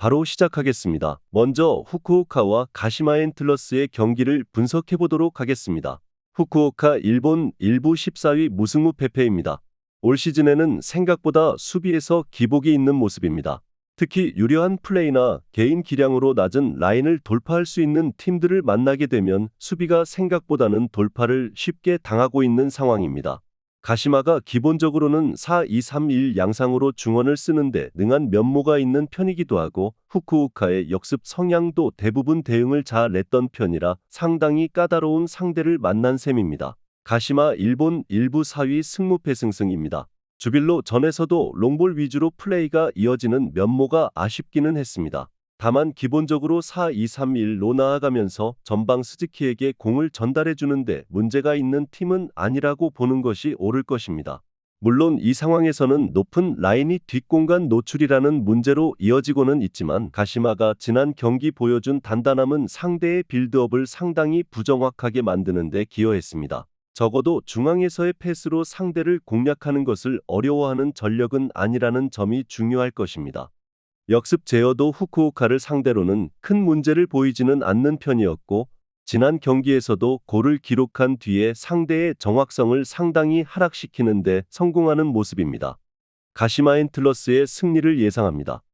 바로 시작하겠습니다. 먼저 후쿠오카와 가시마 앤틀러스의 경기를 분석해 보도록 하겠습니다. 후쿠오카 일본 일부 14위 무승부 패패입니다. 올 시즌에는 생각보다 수비에서 기복이 있는 모습입니다. 특히 유려한 플레이나 개인 기량으로 낮은 라인을 돌파할 수 있는 팀들을 만나게 되면 수비가 생각보다는 돌파를 쉽게 당하고 있는 상황입니다. 가시마가 기본적으로는 4-2-3-1 양상으로 중원을 쓰는데 능한 면모가 있는 편이기도 하고 후쿠오카의 역습 성향도 대부분 대응을 잘 냈던 편이라 상당히 까다로운 상대를 만난 셈입니다. 가시마 일본 일부 4위 승무패 승승입니다. 주빌로 전에서도 롱볼 위주로 플레이가 이어지는 면모가 아쉽기는 했습니다. 다만 기본적으로 4-2-3-1로 나아가면서 전방 스즈키에게 공을 전달해 주는데 문제가 있는 팀은 아니라고 보는 것이 옳을 것입니다. 물론 이 상황에서는 높은 라인이 뒷공간 노출이라는 문제로 이어지고는 있지만 가시마가 지난 경기 보여준 단단함은 상대의 빌드업을 상당히 부정확하게 만드는 데 기여했습니다. 적어도 중앙에서의 패스로 상대를 공략하는 것을 어려워하는 전력은 아니라는 점이 중요할 것입니다. 역습 제어도 후쿠오카를 상대로는 큰 문제를 보이지는 않는 편이었고 지난 경기에서도 골을 기록한 뒤에 상대의 정확성을 상당히 하락시키는 데 성공하는 모습입니다. 가시마 앤틀러스의 승리를 예상합니다.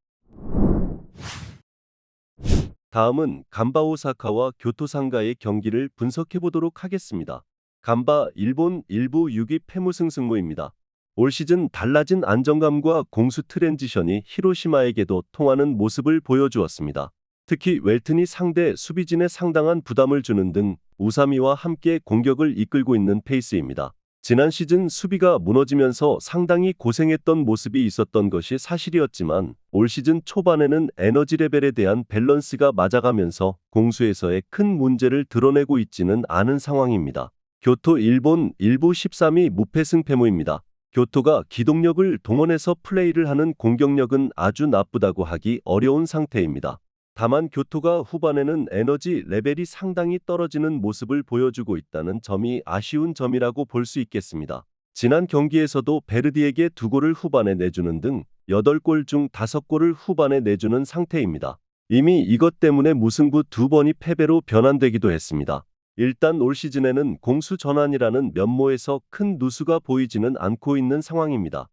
다음은 간바 오사카와 교토 상가의 경기를 분석해 보도록 하겠습니다. 간바 일본 일부 6위 패무승 승무입니다. 올 시즌 달라진 안정감과 공수 트랜지션이 히로시마에게도 통하는 모습을 보여주었습니다. 특히 웰튼이 상대 수비진에 상당한 부담을 주는 등 우사미와 함께 공격을 이끌고 있는 페이스입니다. 지난 시즌 수비가 무너지면서 상당히 고생했던 모습이 있었던 것이 사실이었지만 올 시즌 초반에는 에너지 레벨에 대한 밸런스가 맞아가면서 공수에서의 큰 문제를 드러내고 있지는 않은 상황입니다. 교토 일본 일부 13위 무패승 패무입니다. 교토가 기동력을 동원해서 플레이를 하는 공격력은 아주 나쁘다고 하기 어려운 상태입니다. 다만 교토가 후반에는 에너지 레벨이 상당히 떨어지는 모습을 보여주고 있다는 점이 아쉬운 점이라고 볼 수 있겠습니다. 지난 경기에서도 베르디에게 두 골을 후반에 내주는 등 8골 중 5골을 후반에 내주는 상태입니다. 이미 이것 때문에 무승부 두 번이 패배로 변환되기도 했습니다. 일단 올 시즌에는 공수 전환이라는 면모에서 큰 누수가 보이지는 않고 있는 상황입니다.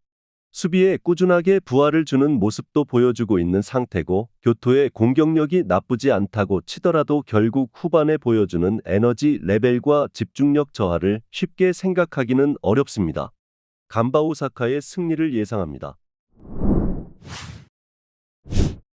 수비에 꾸준하게 부활을 주는 모습도 보여주고 있는 상태고 교토의 공격력이 나쁘지 않다고 치더라도 결국 후반에 보여주는 에너지 레벨과 집중력 저하를 쉽게 생각하기는 어렵습니다. 간바 오사카의 승리를 예상합니다.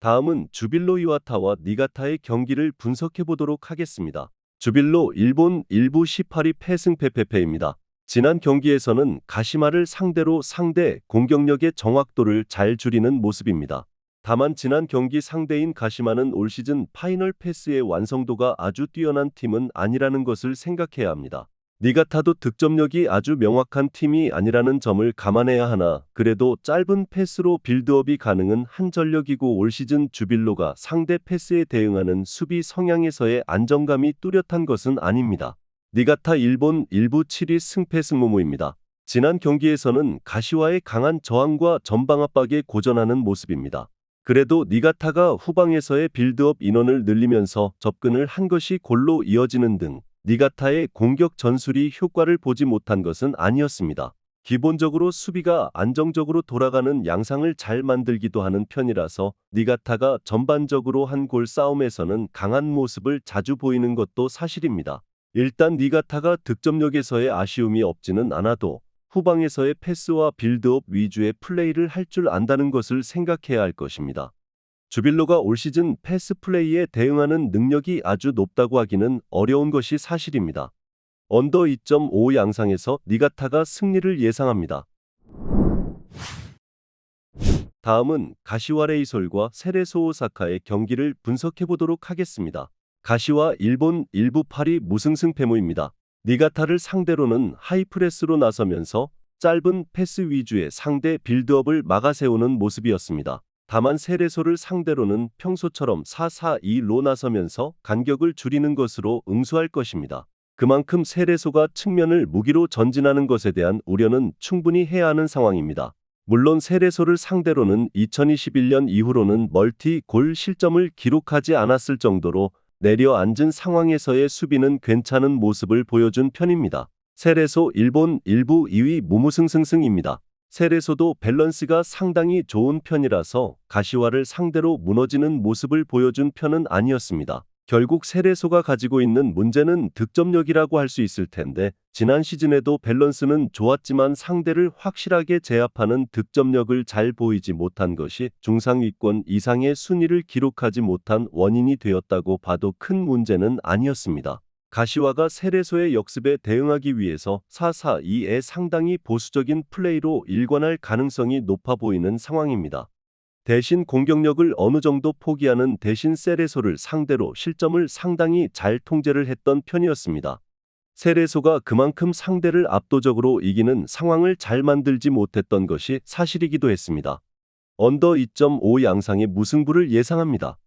다음은 주빌로 이와타와 니가타의 경기를 분석해 보도록 하겠습니다. 주빌로 일본 일부 18위 패승패패패입니다. 지난 경기에서는 가시마를 상대로 상대 공격력의 정확도를 잘 줄이는 모습입니다. 다만 지난 경기 상대인 가시마는 올 시즌 파이널 패스의 완성도가 아주 뛰어난 팀은 아니라는 것을 생각해야 합니다. 니가타도 득점력이 아주 명확한 팀이 아니라는 점을 감안해야 하나 그래도 짧은 패스로 빌드업이 가능한 한 전력이고 올 시즌 주빌로가 상대 패스에 대응하는 수비 성향에서의 안정감이 뚜렷한 것은 아닙니다. 니가타 일본 일부 7위 승패승무무입니다. 지난 경기에서는 가시와의 강한 저항과 전방 압박에 고전하는 모습입니다. 그래도 니가타가 후방에서의 빌드업 인원을 늘리면서 접근을 한 것이 골로 이어지는 등 니가타의 공격 전술이 효과를 보지 못한 것은 아니었습니다. 기본적으로 수비가 안정적으로 돌아가는 양상을 잘 만들기도 하는 편이라서 니가타가 전반적으로 한 골 싸움에서는 강한 모습을 자주 보이는 것도 사실입니다. 일단 니가타가 득점력에서의 아쉬움이 없지는 않아도 후방에서의 패스와 빌드업 위주의 플레이를 할 줄 안다는 것을 생각해야 할 것입니다. 주빌로가 올 시즌 패스 플레이에 대응하는 능력이 아주 높다고 하기는 어려운 것이 사실입니다. 언더 2.5 양상에서 니가타가 승리를 예상합니다. 다음은 가시와 레이솔과 세레소 오사카의 경기를 분석해 보도록 하겠습니다. 가시와 일본 일부 8위 무승승 패무입니다. 니가타를 상대로는 하이프레스로 나서면서 짧은 패스 위주의 상대 빌드업을 막아세우는 모습이었습니다. 다만 세레소를 상대로는 평소처럼 4-4-2로 나서면서 간격을 줄이는 것으로 응수할 것입니다. 그만큼 세레소가 측면을 무기로 전진하는 것에 대한 우려는 충분히 해야 하는 상황입니다. 물론 세레소를 상대로는 2021년 이후로는 멀티 골 실점을 기록하지 않았을 정도로 내려앉은 상황에서의 수비는 괜찮은 모습을 보여준 편입니다. 세레소 일본 일부 2위 무무승승승입니다. 세레소도 밸런스가 상당히 좋은 편이라서 가시화를 상대로 무너지는 모습을 보여준 편은 아니었습니다. 결국 세레소가 가지고 있는 문제는 득점력이라고 할 수 있을 텐데 지난 시즌에도 밸런스는 좋았지만 상대를 확실하게 제압하는 득점력을 잘 보이지 못한 것이 중상위권 이상의 순위를 기록하지 못한 원인이 되었다고 봐도 큰 문제는 아니었습니다. 가시화가 세레소의 역습에 대응하기 위해서 4-4-2의 상당히 보수적인 플레이로 일관할 가능성이 높아 보이는 상황입니다. 대신 공격력을 어느 정도 포기하는 대신 세레소를 상대로 실점을 상당히 잘 통제를 했던 편이었습니다. 세레소가 그만큼 상대를 압도적으로 이기는 상황을 잘 만들지 못했던 것이 사실이기도 했습니다. 언더 2.5 양상의 무승부를 예상합니다.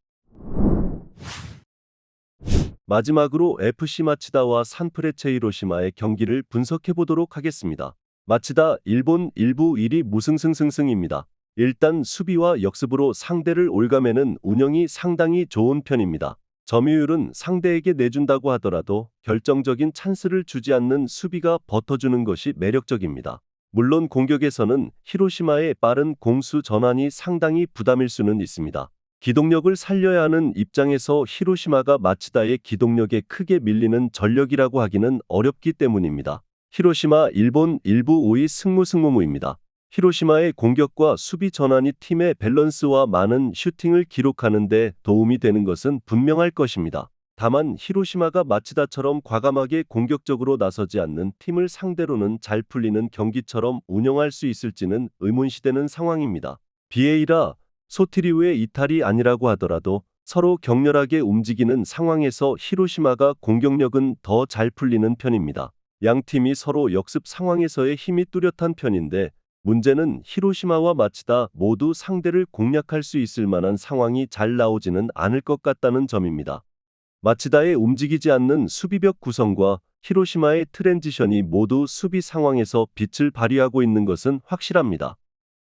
마지막으로 FC 마치다와 산프레체 히로시마의 경기를 분석해 보도록 하겠습니다. 마치다 일본 일부 1위 무승승승승입니다. 일단 수비와 역습으로 상대를 올가매는 운영이 상당히 좋은 편입니다. 점유율은 상대에게 내준다고 하더라도 결정적인 찬스를 주지 않는 수비가 버텨주는 것이 매력적입니다. 물론 공격에서는 히로시마의 빠른 공수 전환이 상당히 부담일 수는 있습니다. 기동력을 살려야 하는 입장에서 히로시마가 마치다의 기동력에 크게 밀리는 전력이라고 하기는 어렵기 때문입니다. 히로시마 일본 일부 5위 승무승무무입니다. 히로시마의 공격과 수비 전환이 팀의 밸런스와 많은 슈팅을 기록하는 데 도움이 되는 것은 분명할 것입니다. 다만 히로시마가 마치다처럼 과감하게 공격적으로 나서지 않는 팀을 상대로는 잘 풀리는 경기처럼 운영할 수 있을지는 의문시되는 상황입니다. 비에이라, 소티리우의 이탈이 아니라고 하더라도 서로 격렬하게 움직이는 상황에서 히로시마가 공격력은 더 잘 풀리는 편입니다. 양 팀이 서로 역습 상황에서의 힘이 뚜렷한 편인데 문제는 히로시마와 마치다 모두 상대를 공략할 수 있을 만한 상황이 잘 나오지는 않을 것 같다는 점입니다. 마치다의 움직이지 않는 수비벽 구성과 히로시마의 트랜지션이 모두 수비 상황에서 빛을 발휘하고 있는 것은 확실합니다.